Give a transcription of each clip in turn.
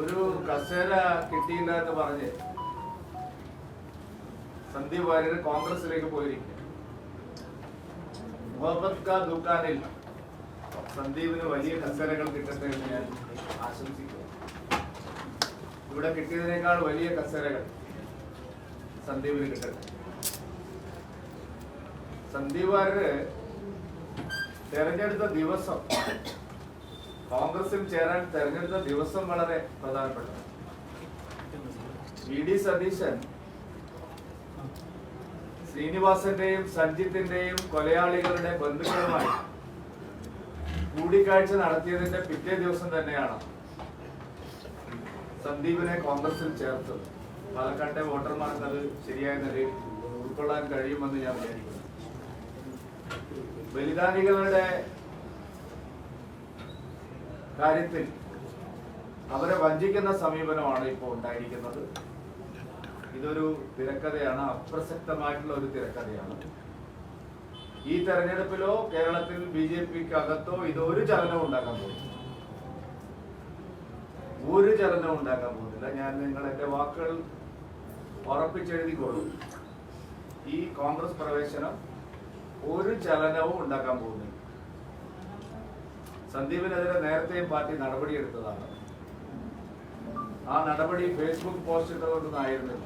ഒരു കസേര കിട്ടിയില്ല എന്ന് പറഞ്ഞ് സന്ദീപ് വാര്യർ കോൺഗ്രസിലേക്ക് ദുക്കാനിൽ സന്ദീപിന് വലിയ കസേരകൾ കിട്ടട്ടെ എന്ന് ഞാൻ ആശംസിക്കുന്നു. ഇവിടെ കിട്ടിയതിനേക്കാൾ വലിയ കസേരകൾ സന്ദീപിന് കിട്ടട്ടെ. സന്ദീപ് വാര്യര് തെരഞ്ഞെടുത്ത ദിവസം കോൺഗ്രസിൽ ചേരാൻ തെരഞ്ഞെടുത്ത ദിവസം വളരെ പ്രധാനപ്പെട്ട വി ഡി സതീശൻ ശ്രീനിവാസന്റെയും സഞ്ജിത്തിന്റെയും കൊലയാളികളുടെ ബന്ധുക്കളുമായി കൂടിക്കാഴ്ച നടത്തിയതിന്റെ പിറ്റേ ദിവസം തന്നെയാണ് സന്ദീപിനെ കോൺഗ്രസിൽ ചേർത്തത്. പാലക്കാട്ടെ വോട്ടർമാർക്ക് അത് ശരിയായ നിലയിൽ ഉൾക്കൊള്ളാൻ കഴിയുമെന്ന് ഞാൻ വിചാരിക്കുന്നു. ബലിദാനികളുടെ കാര്യത്തിൽ അവരെ വഞ്ചിക്കുന്ന സമീപനമാണ് ഇപ്പോൾ ഉണ്ടായിരിക്കുന്നത്. ഇതൊരു തിരക്കഥയാണ് അപ്രസക്തമായിട്ടുള്ള ഒരു തിരക്കഥയാണ്. ഈ തെരഞ്ഞെടുപ്പിലോ കേരളത്തിൽ ബി ജെ പിക്ക് അകത്തോ ഇതൊരു ചലനവും ഉണ്ടാക്കാൻ പോകുന്നു ഒരു ചലനവും ഉണ്ടാക്കാൻ പോകുന്നില്ല ഞാൻ നിങ്ങൾ എന്റെ വാക്കുകൾ ഉറപ്പിച്ചെഴുതിക്കോളൂ. ഈ കോൺഗ്രസ് പ്രവേശനം ഒരു ചലനവും ഉണ്ടാക്കാൻ പോകുന്നില്ല. സന്ദീപിനെതിരെ നേരത്തെയും പാർട്ടി നടപടിയെടുത്തതാണ് ആ നടപടി ഫേസ്ബുക്ക് പോസ്റ്റ് ഇട്ടതുകൊണ്ടൊന്നായിരുന്നില്ല.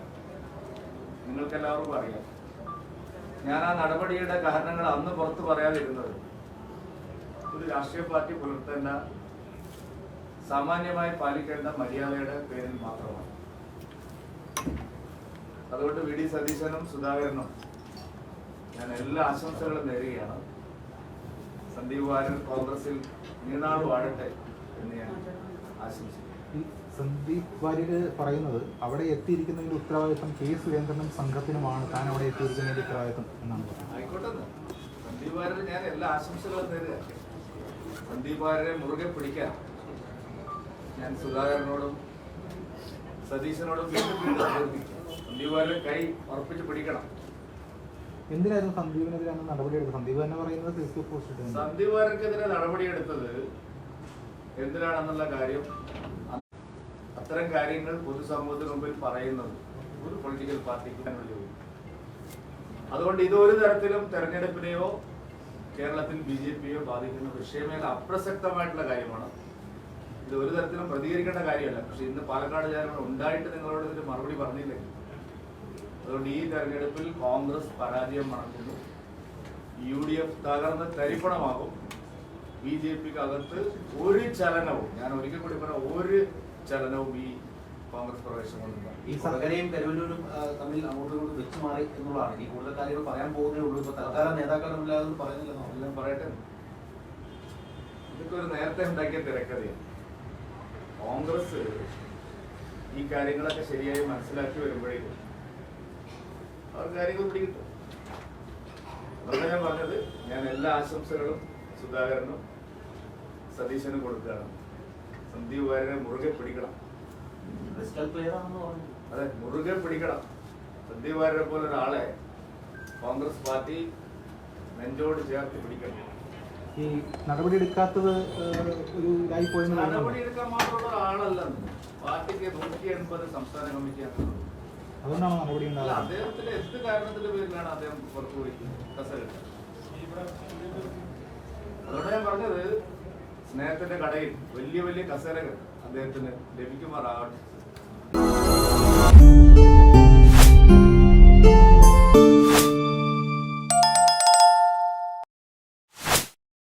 നിങ്ങൾക്കെല്ലാവർക്കും അറിയാം. ഞാൻ ആ നടപടിയുടെ കാരണങ്ങൾ അന്ന് പുറത്ത് പറയാതിരുന്നത് ഒരു രാഷ്ട്രീയ പാർട്ടി പുലർത്തേണ്ട സാമാന്യമായി പാലിക്കേണ്ട മര്യാദയുടെ പേരിൽ മാത്രമാണ്. അതുകൊണ്ട് വി. ഡി. സതീശനും സുധാകരനും ഞാൻ എല്ലാ ആശംസകളും നേരുകയാണ്. സന്ദീപ് വാര്യർ കോൺഗ്രസിൽ നീണാൾ വാഴട്ടെ എന്ന് ഞാൻ ആശംസിക്കുന്നു. ഈ സന്ദീപ് വാര്യര് പറയുന്നത് അവിടെ എത്തിയിരിക്കുന്നതിന്റെ ഉത്തരവാദിത്വം കെ സുരേന്ദ്രനും സംഘത്തിനുമാണ്. താൻ അവിടെ എത്തിയിരിക്കുന്നതിന്റെ ഉത്തരവാദിത്വം എന്നാണ് പറയുന്നത്. ആയിക്കോട്ടെ. സന്ദീപ് വാര്യർ ഞാൻ എല്ലാ ആശംസകളും നേരുക സന്ദീപ് വാര്യരെ മുറുകെ പിടിക്കാൻ ഞാൻ സുധാകരനോടും സതീശനോടും വീണ്ടും വീണ്ടും അഭ്യർത്ഥിക്കും സന്ദീപ് വാര്യരെ കൈ ഉറപ്പിച്ച് പിടിക്കണം. എന്തിനായിരുന്നു സന്ദീപിനെതിരെ അന്ന് നടപടിയെടുത്തത് സന്ദീപ് തന്നെ പറയുന്നത് ഫേസ്ബുക്ക് പോസ്റ്റ് സന്ദീപ് വാര്യർക്കെതിരെ നടപടിയെടുത്തത് എന്തിനാണെന്നുള്ള കാര്യം അത്തരം കാര്യങ്ങൾ പൊതുസമൂഹത്തിന് മുമ്പിൽ പറയുന്നത് ഒരു പൊളിറ്റിക്കൽ പാർട്ടിക്ക്. അതുകൊണ്ട് ഇതൊരു തരത്തിലും തെരഞ്ഞെടുപ്പിനെയോ കേരളത്തിൽ ബി ജെ പിയോ ബാധിക്കുന്ന വിഷയമേ അല്ല, അപ്രസക്തമായിട്ടുള്ള കാര്യമാണ്. ഇത് ഒരു തരത്തിലും പ്രതികരിക്കേണ്ട കാര്യമല്ല. പക്ഷെ ഇന്ന് പാലക്കാട് ജനങ്ങൾ ഉണ്ടായിട്ട് നിങ്ങളോട് ഇതിന് മറുപടി പറഞ്ഞില്ലേ അതുകൊണ്ട് ഈ തെരഞ്ഞെടുപ്പിൽ കോൺഗ്രസ് പരാജയം മറക്കുന്നു. യു ഡി എഫ് തകർന്ന് തരിപ്പണമാകും. ബി ജെ പിക്ക് അകത്ത് ഒരു ചലനവും ഞാൻ ഒരിക്കൽ കൂടി പറഞ്ഞ ഒരു ചലനവും ഈ കോൺഗ്രസ് പ്രവേശനം കൊണ്ടുണ്ടാകും. ഈ സർക്കാരെയും ആ, തമ്മിൽ അങ്ങോട്ടും ഇങ്ങോട്ടും വെച്ച് മാറി എന്നുള്ളതാണ്. ഈ കൂടുതൽ കാര്യങ്ങൾ പറയാൻ പോകുന്നേ ഉള്ളൂ. ഇപ്പൊ തൽക്കാലം നേതാക്കൾ തമ്മിലതൊന്നും പറയുന്നില്ലെന്നോ എല്ലാം പറയട്ടെ. ഇതൊക്കെ ഒരു നേരത്തെ ഉണ്ടാക്കിയ തിരക്കഥയാണ്. കോൺഗ്രസ് ഈ കാര്യങ്ങളൊക്കെ ശരിയായി മനസ്സിലാക്കി വരുമ്പോഴേക്കും അവർ കാര്യങ്ങൾ പിടികിട്ടും. അതാണ് ഞാൻ പറഞ്ഞത്. ഞാൻ എല്ലാ ആശംസകളും സുധാകരനും സതീശനും കൊടുക്കുകയാണ്. സന്ദീപ് വാര്യനെ മുറുകെ പിടിക്കണം. അതെ മുറുകെ പിടിക്കണം. സന്ദീപ് വാര്യനെ പോലെ ഒരാളെ കോൺഗ്രസ് പാർട്ടി നെഞ്ചോട് ചേർത്ത് പിടിക്കണം. ഈ നടപടി എടുക്കാത്തത് ഒരു ഇതായി പോയെന്ന് നടപടി എടുക്കാൻ മാത്രമുള്ള ഒരാളല്ലെന്ന്. പാർട്ടിക്ക് നൂറ്റി എൺപത് സംസ്ഥാന കമ്മിറ്റിയാണ്. അതുകൊണ്ടാണ് നടപടി ഉണ്ടാകുന്നത്? അതുകൊണ്ട് ഞാൻ പറഞ്ഞത് സ്നേഹത്തിന്റെ കടയിൽ വലിയ വലിയ കസേരകൾ അദ്ദേഹത്തിന് ലഭിക്കുമാറാവട്ടെ